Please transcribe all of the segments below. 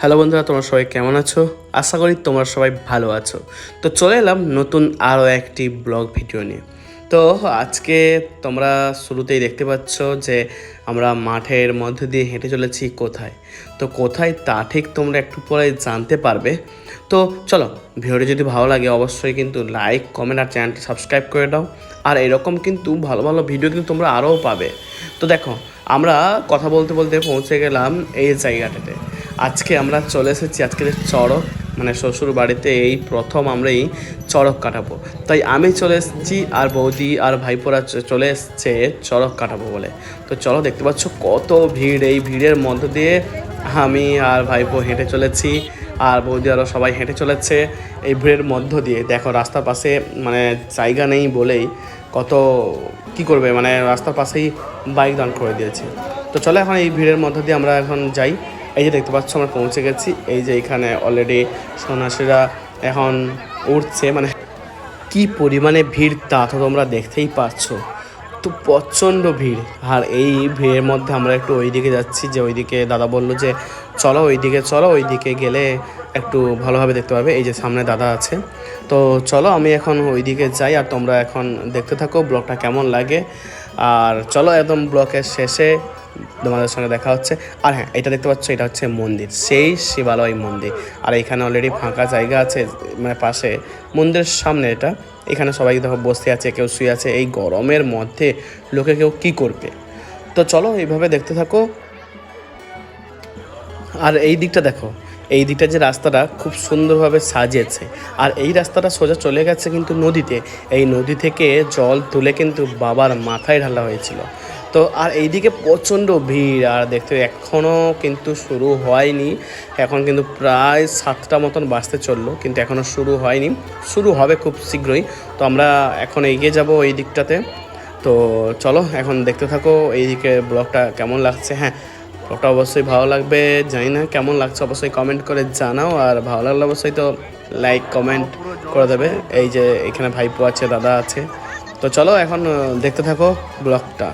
Hello বন্ধুরা, তোমরা সবাই কেমন আছো? আশা করি তোমরা সবাই ভালো আছো। তো চলে এলাম নতুন আরও একটি ব্লগ ভিডিও নিয়ে। তো আজকে তোমরা শুরুতেই দেখতে পাচ্ছ যে আমরা মাঠের মধ্যে দিয়ে হেঁটে চলেছি কোথায়? তো কোথায় তা ঠিক তোমরা একটু পরে জানতে পারবে। তো চলো, ভিডিওটি যদি ভালো লাগে অবশ্যই কিন্তু লাইক, কমেন্ট আর চ্যানেলটি সাবস্ক্রাইব করে দাও। আর এরকম কিন্তু ভালো ভালো ভিডিও কিন্তু তোমরা আরও পাবে। তো দেখো, আমরা কথা বলতে বলতে পৌঁছে গেলাম এই জায়গাটাতে। আজকে আমরা চলে এসেছি, আজকে চড়ক মানে শ্বশুর বাড়িতে এই প্রথম আমরা এই চড়ক কাটাবো। তাই আমি চলে এসেছি আর বৌদি আর ভাইপোরা চলে এসছে চড়ক কাটাবো বলে। তো চলো দেখতে পাচ্ছ কত ভিড়, এই ভিড়ের মধ্য দিয়ে আমি আর ভাইপো হেঁটে চলেছি আর বৌদি আরও সবাই হেঁটে চলেছে। এই ভিড়ের মধ্য দিয়ে, দেখো রাস্তার পাশে মানে জায়গা নেই বলেই কত কি করবে মানে রাস্তার পাশেই বাইক দান করে দিয়েছে। তো চলো এখন এই ভিড়ের মধ্য দিয়ে আমরা এখন যাই। এই যে দেখতে পাচ্ছ, আমরা পৌঁছে গেছি। এই যে এখানে অলরেডি সন্ন্যাসীরা এখন উঠছে মানে কি পরিমাণে ভিড় তা তো তোমরা দেখতেই পাচ্ছ। তো প্রচণ্ড ভিড়। আর এই ভিড়ের মধ্যে আমরা একটু ওইদিকে যাচ্ছি, যে ওইদিকে দাদা বলল যে, চলো ওইদিকে চলো ওইদিকে গেলে একটু ভালোভাবে দেখতে পাবে এই যে সামনে দাদা আছে। তো চলো, আমি এখন ওইদিকে যাই আর তোমরা এখন দেখতে থাকো, ব্লগটা কেমন লাগে। আর চলো একদম ব্লকের শেষে তোমাদের সঙ্গে দেখা হচ্ছে। আর হ্যাঁ এটা দেখতে পাচ্ছ, এটা হচ্ছে মন্দির। সেই শিবালয় মন্দির। আর এখানে অলরেডি ফাঁকা জায়গা আছে মানে পাশে মন্দিরের সামনে এটা। এখানে সবাই দেখো বসে আছে, কেউ শুয়ে আছে। এই গরমের মধ্যে লোকে কেউ কি করবে? তো চলো এইভাবে দেখতে থাকো। আর এই দিকটা দেখো, এই দিকটা যে রাস্তাটা খুব সুন্দরভাবে সাজিয়েছে। আর এই রাস্তাটা সোজা চলে গেছে কিন্তু নদীতে। এই নদী থেকে জল তুলে কিন্তু বাবার মাথায় ঢালা হয়েছিল। তো আর এইদিকে প্রচণ্ড ভিড়, আর দেখতে এখনও কিন্তু শুরু হয়নি। এখন কিন্তু প্রায় সাতটা মতন বাজতে চলল, কিন্তু এখনও শুরু হয়নি। শুরু হবে খুব শীঘ্রই। তো আমরা এখন এগিয়ে যাব এই দিকটাতে। তো চলো, এখন দেখতে থাকো এইদিকে ব্লগটা কেমন লাগছে। হ্যাঁ ব্লগটা অবশ্যই ভালো লাগবে, জানি না কেমন লাগছে, অবশ্যই কমেন্ট করে জানাও। আর ভালো লাগলে অবশ্যই তো লাইক কমেন্ট করে দেবে। এই যে এখানে ভাইপো আছে, দাদা আছে। তো চলো, এখন দেখতে থাকো ব্লগটা।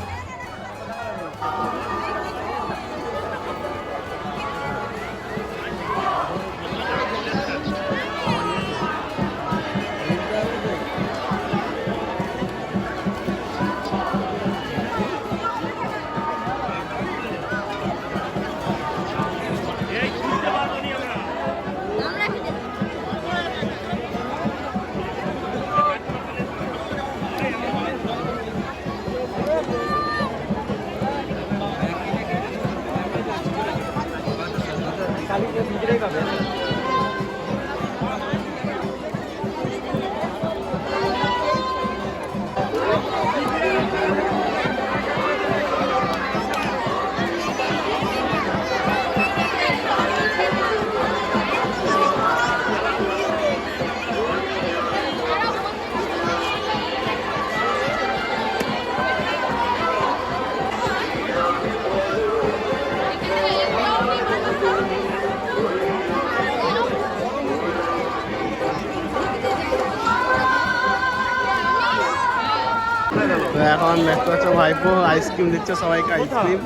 তো এখন দেখতে পাচ্ছ ভাইপো আইসক্রিম দিচ্ছে সবাইকে আইসক্রিম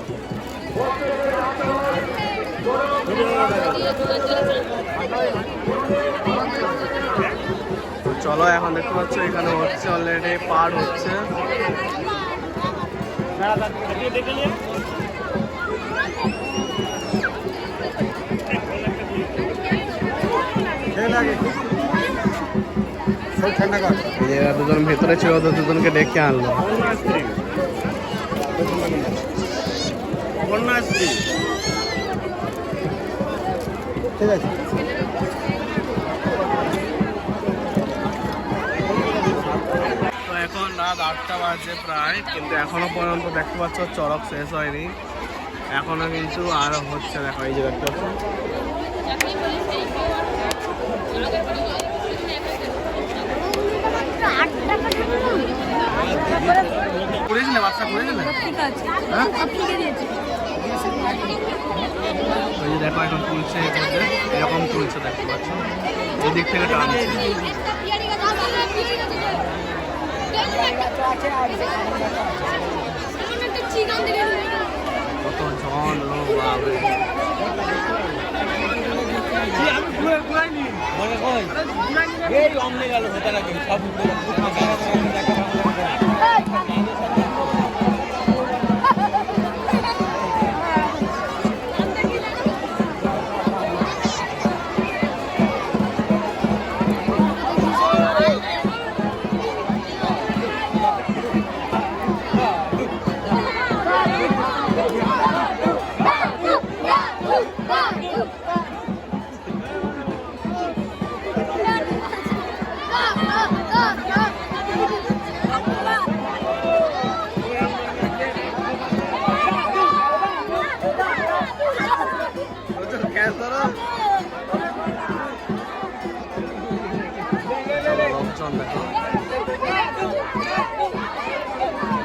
চলো এখন দেখতে পাচ্ছ এখানে হচ্ছে অলরেডি পার হচ্ছে। যে এরা দুজন ভেতরে ছিল তো দুজনকে ডেকে আনলো। ঠিক আছে এখন রাত আটটা বাজে প্রায়, কিন্তু এখনও পর্যন্ত দেখতে পাচ্ছ চড়ক শেষ হয়নি। এখনও কিন্তু আরও হচ্ছে দেখো এই যে দেখতে পাচ্ছ। করেছিলে? বাচ্চা করেছিলে? হ্যাঁ? সব লিখে দিয়েছি। ওই যে দেখো এখন তুলছে এই এরকম তুলছে দেখতে পাচ্ছ? এই দিক থেকে টানছে কত জন লোক বাপরে এই অমনে গেল ভেতরে গেল সব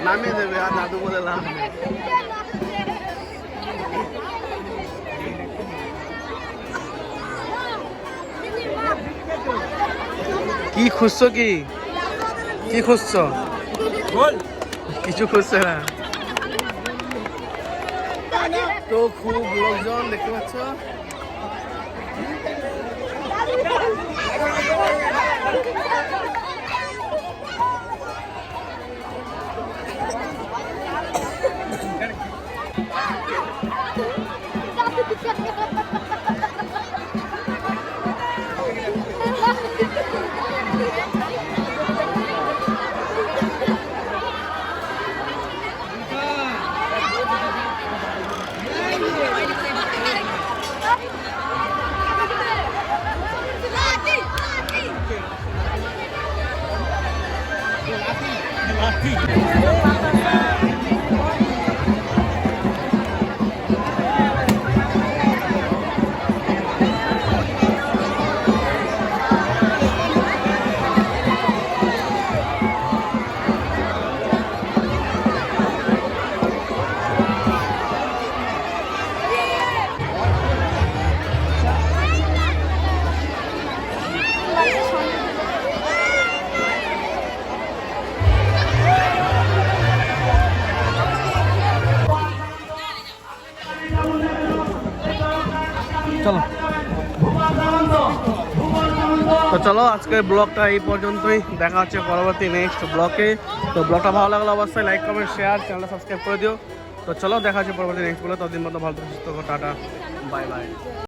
নামিয়ে দেবে আর দাদু বলে লাভ নেই কি খুঁজছো কি? কি খুঁজছো? কিছু খুঁজছে না। তো খুব লোকজন দেখতে পাচ্ছ। চলো তো চলো আজকের ব্লগটা এই পর্যন্তই। দেখা হচ্ছে পরবর্তী নেক্সট ব্লগে। তো ব্লগটা ভালো লাগল অবশ্যই লাইক কমেন্ট শেয়ার চ্যানেলটা সাবস্ক্রাইব করে দিও। তো চলো দেখা হচ্ছে পরবর্তী নেক্সট ব্লগে। ততদিন মতো ভালো থাকো, টাটা বাই বাই